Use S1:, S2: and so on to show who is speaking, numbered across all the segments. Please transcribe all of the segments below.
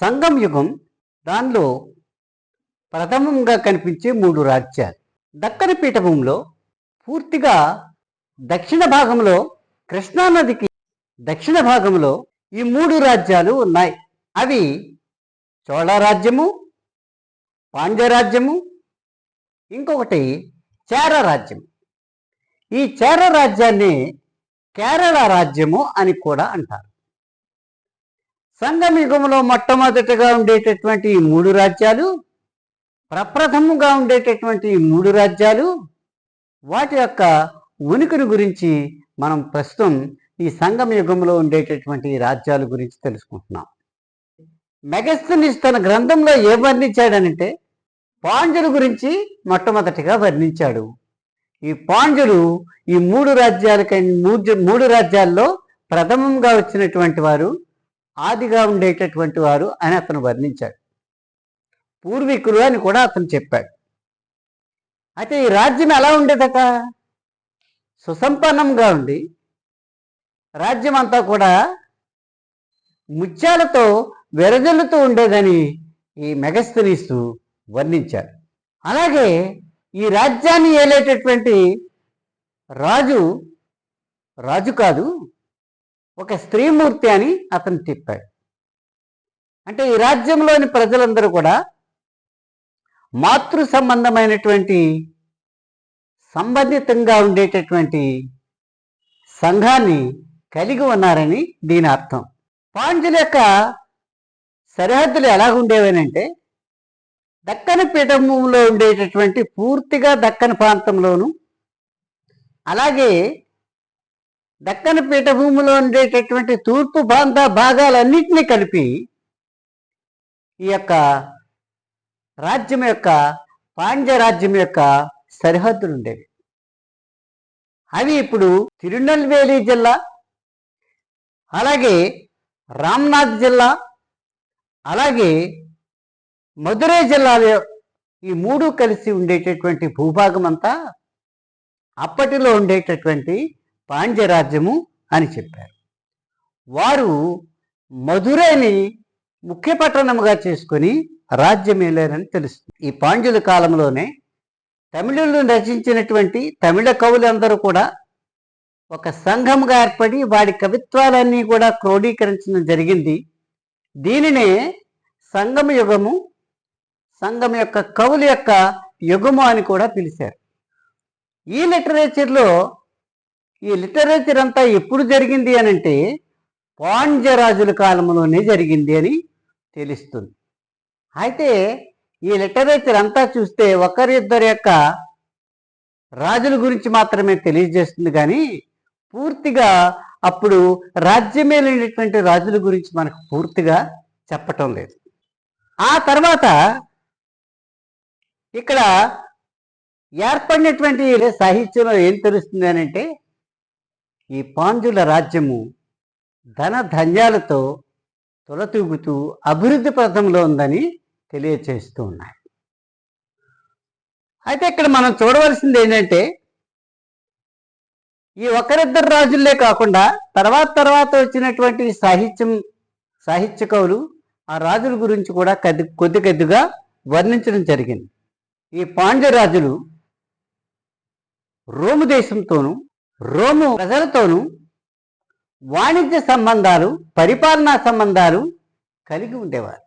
S1: సంగం యుగం దానిలో ప్రథమంగా కనిపించే మూడు రాజ్యాలు. దక్కన పీఠభూమిలో పూర్తిగా దక్షిణ భాగంలో కృష్ణానదికి దక్షిణ భాగంలో ఈ మూడు రాజ్యాలు ఉన్నాయి. అవి చోళ రాజ్యము పాండ్యరాజ్యము ఇంకొకటి చేర రాజ్యం ఈ చేర రాజ్యాన్ని కేరళ రాజ్యము అని కూడా అంటారు. సంగమయుగంలో మొట్టమొదటిగా ఉండేటటువంటి ఈ మూడు రాజ్యాలు ప్రప్రథముగా ఉండేటటువంటి ఈ మూడు రాజ్యాలు వాటి యొక్క ఉనికిని గురించి మనం ప్రస్తుతం ఈ సంగమ యుగంలో ఉండేటటువంటి రాజ్యాల గురించి తెలుసుకుంటున్నాం. మెగస్థనిస్ తన గ్రంథంలో ఏం వర్ణించాడనంటే పాండ్యుల గురించి మొట్టమొదటిగా వర్ణించాడు. ఈ పాండ్యులు ఈ మూడు రాజ్యాలకై మూడు మూడు రాజ్యాల్లో ప్రథమంగా వచ్చినటువంటి వారు ఆదిగా ఉండేటటువంటి వారు అని అతను వర్ణించాడు. పూర్వీకులు అని కూడా అతను చెప్పాడు. అయితే ఈ రాజ్యం ఎలా ఉండేదట? సుసంపన్నంగా ఉండి రాజ్యం అంతా కూడా ముత్యాలతో వెరజల్లుతూ ఉండేదని ఈ మెగస్తనీసు వర్ణించాడు. అలాగే ఈ రాజ్యాన్ని ఏలేటటువంటి రాజు రాజు కాదు ఒక స్త్రీమూర్తి అని అతను చెప్పాడు. అంటే ఈ రాజ్యంలోని ప్రజలందరూ కూడా మాతృ సంబంధమైనటువంటి సంబంధితంగా ఉండేటటువంటి సంఘాన్ని కలిగి ఉన్నారని దీని అర్థం. పాండ్యుల యొక్క సరిహద్దులు ఎలా ఉండేవనంటే దక్కన పీఠభూమిలో ఉండేటటువంటి పూర్తిగా దక్కన ప్రాంతంలోను అలాగే దక్కన పీఠభూమిలో ఉండేటటువంటి తూర్పు ప్రాంత భాగాలన్నింటినీ కలిపి ఈ యొక్క రాజ్యం యొక్క పాండ్య రాజ్యం యొక్క సరిహద్దులు ఉండేవి. అవి ఇప్పుడు తిరునెల్వేలి జిల్లా అలాగే రామ్నాథ్ జిల్లా అలాగే మధురై జిల్లాలో ఈ మూడు కలిసి ఉండేటటువంటి భూభాగం అంతా అప్పటిలో ఉండేటటువంటి పాండ్యరాజ్యము అని చెప్పారు. వారు మధురైని ముఖ్య పట్టణముగా చేసుకొని రాజ్యమేలారని తెలుస్తుంది. ఈ పాండ్యుల కాలంలోనే తమిళులు రచించినటువంటి తమిళ కవులందరూ కూడా ఒక సంఘంగా ఏర్పడి వాడి కవిత్వాలన్నీ కూడా క్రోడీకరించడం జరిగింది. దీనినే సంగమ యుగము సంఘం యొక్క కవుల యొక్క యుగము అని కూడా పిలిచారు. ఈ లిటరేచర్లో ఈ లిటరేచర్ అంతా ఎప్పుడు జరిగింది అని అంటే పాండ్యరాజుల కాలంలోనే జరిగింది అని తెలుస్తుంది. అయితే ఈ లిటరేచర్ అంతా చూస్తే ఒకరిద్దరి యొక్క రాజుల గురించి మాత్రమే తెలియజేస్తుంది కానీ పూర్తిగా అప్పుడు రాజ్యమేలినటువంటి రాజుల గురించి మనకు పూర్తిగా చెప్పటం లేదు. ఆ తర్వాత ఇక్కడ ఏర్పడినటువంటి సాహిత్యంలో ఏం తెలుస్తుంది అని అంటే ఈ పాండ్యుల రాజ్యము ధన ధన్యాలతో తొలతూగుతూ అభివృద్ధి పథంలో ఉందని తెలియచేస్తూ ఉన్నాయి. అయితే ఇక్కడ మనం చూడవలసింది ఏంటంటే ఈ ఒకరిద్దరు రాజుల్లే కాకుండా తర్వాత తర్వాత వచ్చినటువంటి సాహిత్యం సాహిత్య కవులు ఆ రాజుల గురించి కూడా కొద్ది కొద్ది కొద్దిగా వర్ణించడం జరిగింది. ఈ పాండ్య రాజులు రోము దేశంతోనూ రోము ప్రజలతోనూ వాణిజ్య సంబంధాలు పరిపాలనా సంబంధాలు కలిగి ఉండేవారు.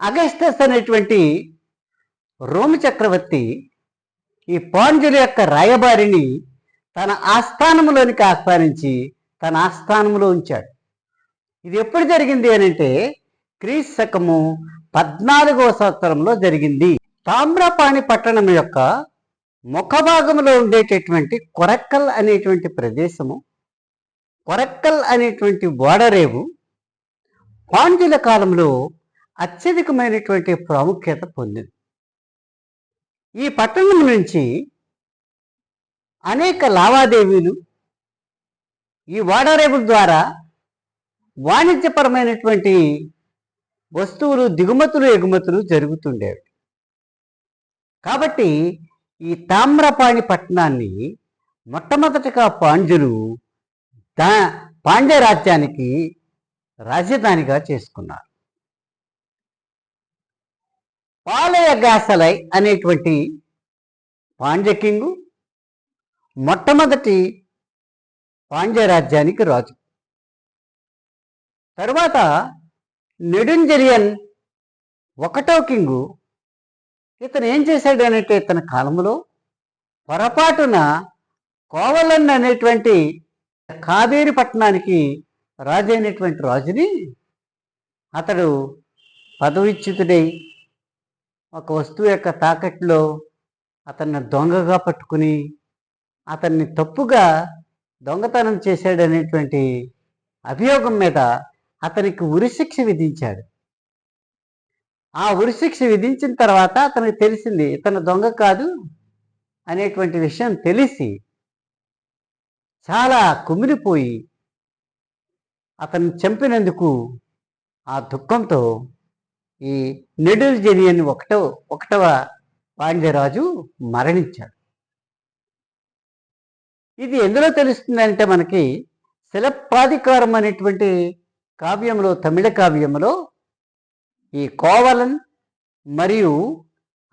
S1: అగస్టస్ అనేటువంటి రోము చక్రవర్తి ఈ పాండ్యుల యొక్క రాయబారిని తన ఆస్థానంలోనికి ఆహ్వానించి తన ఆస్థానంలో ఉంచాడు. ఇది ఎప్పుడు జరిగింది అని అంటే క్రీస్తు శకము పద్నాలుగవ సంవత్సరంలో జరిగింది. తామ్రపాణి పట్టణం యొక్క ముఖభాగంలో ఉండేటటువంటి కొరక్కల్ అనేటువంటి ప్రదేశము కొరక్కల్ అనేటువంటి ఓడరేవు పాండ్యుల కాలంలో అత్యధికమైనటువంటి ప్రాముఖ్యత పొందింది. ఈ పట్టణం నుంచి అనేక లావాదేవీలు ఈ ఓడరేవుల ద్వారా వాణిజ్యపరమైనటువంటి వస్తువులు దిగుమతులు ఎగుమతులు జరుగుతుండేవి. కాబట్టి ఈ తామ్రపాణి పట్టణాన్ని మొట్టమొదటిగా పాండ్యులు దా పాండ్య రాజ్యానికి రాజధానిగా చేసుకున్నారు. పాలయ గాసలై అనేటువంటి పాండ్యకింగు మొట్టమొదటి పాండ్య రాజ్యానికి రాజు. తరువాత నెడుంజలియన్ ఒకటో కింగు ఇతను ఏం చేశాడు అంటే ఇతని కాలంలో పొరపాటున కోవలన్ అనేటువంటి కావేరి పట్టణానికి రాజు అయినటువంటి రాజుని అతడు పదవిచ్యుతుడై ఒక వస్తువు యొక్క తాకట్లో అతన్ని దొంగగా పట్టుకుని అతన్ని తప్పుగా దొంగతనం చేశాడనేటువంటి అభియోగం మీద అతనికి ఉరిశిక్ష విధించాడు. ఆ ఉరిశిక్ష విధించిన తర్వాత అతనికి తెలిసింది ఇతను దొంగ కాదు అనేటువంటి విషయం తెలిసి చాలా కుమిలిపోయి అతన్ని చంపినందుకు ఆ దుఃఖంతో ఈ నెడుల్ జెనియన్ ఒకటో ఒకటవ పాండ్యరాజు మరణించాడు. ఇది ఎందులో తెలుస్తుందంటే మనకి శిలప్రాధికారం అనేటువంటి కావ్యంలో తమిళ కావ్యంలో ఈ కోవలన్ మరియు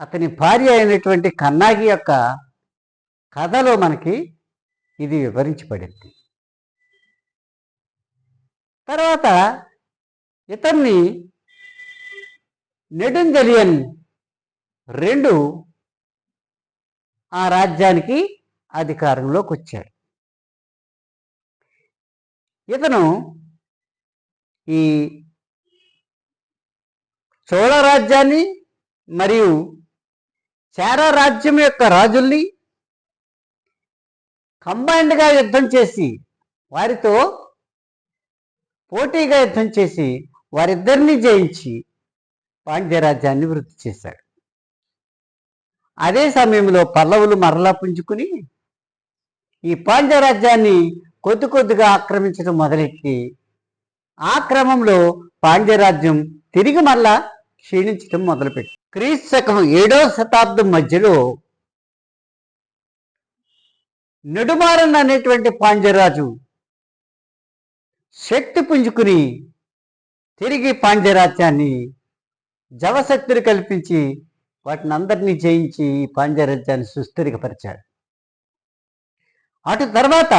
S1: అతని భార్య అయినటువంటి కన్నాగి యొక్క కథలో మనకి ఇది వివరించబడింది. తర్వాత ఇతన్ని నెడుంజలియన్ రెండు ఆ రాజ్యానికి అధికారంలోకి వచ్చాడు. ఇతను ఈ చోళ రాజ్యాన్ని మరియు చార రాజ్యం యొక్క రాజుల్ని కంబైన్డ్గా యుద్ధం చేసి వారితో పోటీగా యుద్ధం చేసి వారిద్దరిని జయించి పాండ్య రాజ్యాన్ని వృద్ధి చేశాడు. అదే సమయంలో పల్లవులు మరలా పుంజుకుని ఈ పాండ్య రాజ్యాన్ని కొద్ది కొద్దిగా ఆక్రమించడం మొదలెట్టి ఆ క్రమంలో పాండ్యరాజ్యం తిరిగి మళ్ళా క్షీణించడం మొదలుపెట్టి క్రీస్తు శకం ఏడవ శతాబ్దం మధ్యలో నెడుమారన్ అనేటువంటి పాండ్యరాజు శక్తి పుంజుకుని తిరిగి పాండ్యరాజ్యాన్ని జవశక్తిని కల్పించి వాటిని అందరినీ జయించి ఈ పాండ్యరాజ్యాన్ని సుస్థిరపరిచాడు. అటు తర్వాత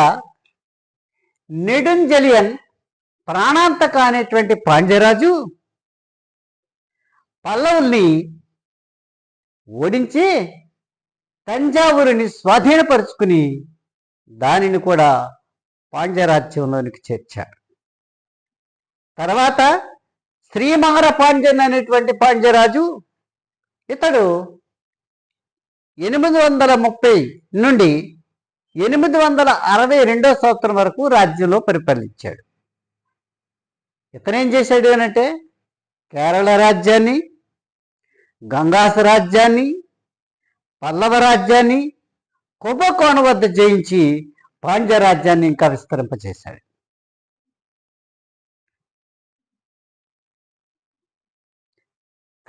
S1: నెడుంజలియన్ ప్రాణాంతక అనేటువంటి పాండ్యరాజు పల్లవుల్ని ఓడించి తంజావూరుని స్వాధీనపరుచుకుని దానిని కూడా పాండ్యరాజ్యంలోనికి చేర్చాడు తర్వాత శ్రీమహర పాండ్యన్ అనేటువంటి పాండ్యరాజు ఇతడు ఎనిమిది వందల ముప్పై నుండి ఎనిమిది వందల అరవై రెండో సంవత్సరం వరకు రాజ్యంలో పరిపాలించాడు. ఇతనేం చేశాడు అనంటే కేరళ రాజ్యాన్ని గంగాస రాజ్యాన్ని పల్లవ రాజ్యాన్ని కుంభకోణ వద్ద జయించి పాండ్య రాజ్యాన్ని ఇంకా విస్తరింపచేశాడు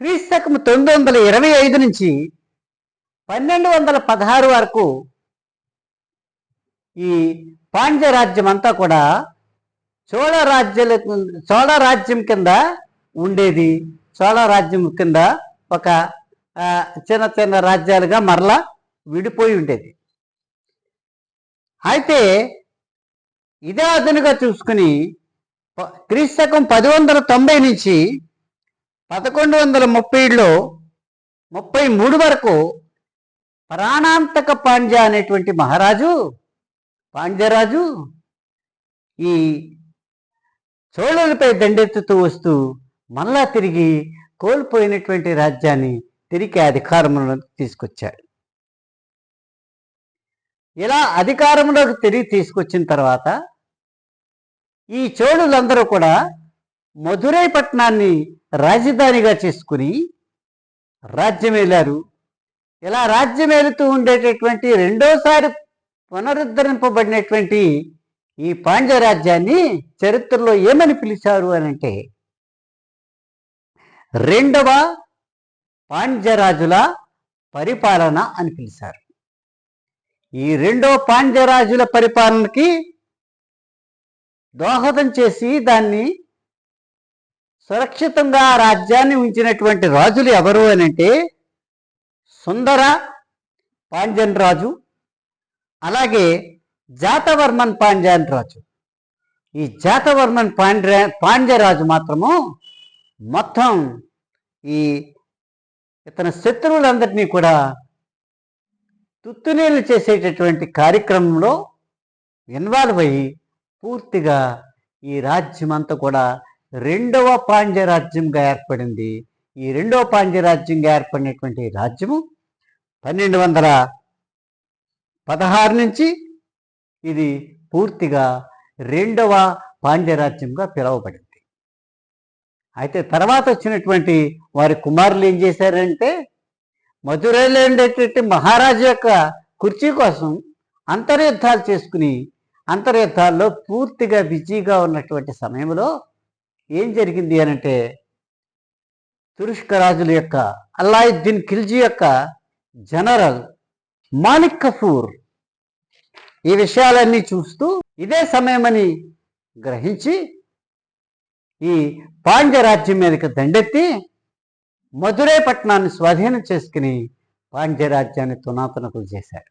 S1: క్రీస్తకం తొమ్మిది వందల ఇరవై ఐదు నుంచి పన్నెండు వందల పదహారు వరకు ఈ పాండ్య రాజ్యం అంతా కూడా చోళ రాజ్యాల చోళ రాజ్యం కింద ఉండేది. చోళ రాజ్యం కింద ఒక చిన్న చిన్న రాజ్యాలుగా మరలా విడిపోయి ఉండేది. అయితే ఇదే అదనుగా చూసుకుని క్రీస్తకం పది వందల తొంభై నుంచి పదకొండు వందల ముప్పైలో ముప్పై మూడు వరకు ప్రాణాంతక పాండ్య అనేటువంటి మహారాజు పాండ్యరాజు ఈ చోళులపై దండెత్తుతూ వస్తూ మళ్ళా తిరిగి కోల్పోయినటువంటి రాజ్యాన్ని తిరిగి అధికారంలోకి తీసుకొచ్చాడు. ఇలా అధికారంలోకి తిరిగి తీసుకొచ్చిన తర్వాత ఈ చోళులందరూ కూడా మధురై పట్టణాన్ని రాజధానిగా చేసుకుని రాజ్యం వెళ్ళారు ఇలా రాజ్యం వెళుతూ ఉండేటటువంటి రెండోసారి పునరుద్ధరింపబడినటువంటి ఈ పాండ్య రాజ్యాన్ని చరిత్రలో ఏమని పిలిచారు అని అంటే రెండవ పాండ్యరాజుల పరిపాలన అని పిలిచారు. ఈ రెండవ పాండ్యరాజుల పరిపాలనకి దోహదం చేసి దాన్ని సురక్షితంగా రాజ్యాన్ని ఉంచినటువంటి రాజులు ఎవరు అని అంటే సుందర పాండ్యన్ రాజు అలాగే జాతవర్మన్ పాండ్యాన్ రాజు ఈ జాతవర్మన్ పాండ్య పాండ్యరాజు మాత్రము మొత్తం ఈ ఇతని శత్రువులందరినీ కూడా తుత్తునీళ్ళు చేసేటటువంటి కార్యక్రమంలో ఇన్వాల్వ్ అయ్యి పూర్తిగా ఈ రాజ్యం అంతా కూడా రెండవ పాండ్య రాజ్యంగా ఏర్పడింది. ఈ రెండవ పాండ్య రాజ్యంగా ఏర్పడినటువంటి రాజ్యము పన్నెండు వందల పదహారు నుంచి ఇది పూర్తిగా రెండవ పాండ్యరాజ్యంగా పిలువబడింది. అయితే తర్వాత వచ్చినటువంటి వారి కుమారులు ఏం చేశారంటే మధురైలో ఉండేటువంటి మహారాజు యొక్క కుర్చీ కోసం అంతర్యుద్ధాలు చేసుకుని అంతర్యుద్ధాల్లో పూర్తిగా బిజీగా ఉన్నటువంటి సమయంలో ఏం జరిగింది అనంటే తురుష్క రాజుల యొక్క అల్లాయుద్దీన్ ఖిల్జీ యొక్క జనరల్ మాలిక్ కఫూర్ ఈ విషయాలన్నీ చూస్తూ ఇదే సమయమని గ్రహించి ఈ పాండ్య రాజ్యం మీదకి దండెత్తి మధురై పట్టణాన్ని స్వాధీనం చేసుకుని పాండ్య రాజ్యాన్ని తునాతునకులు చేశాడు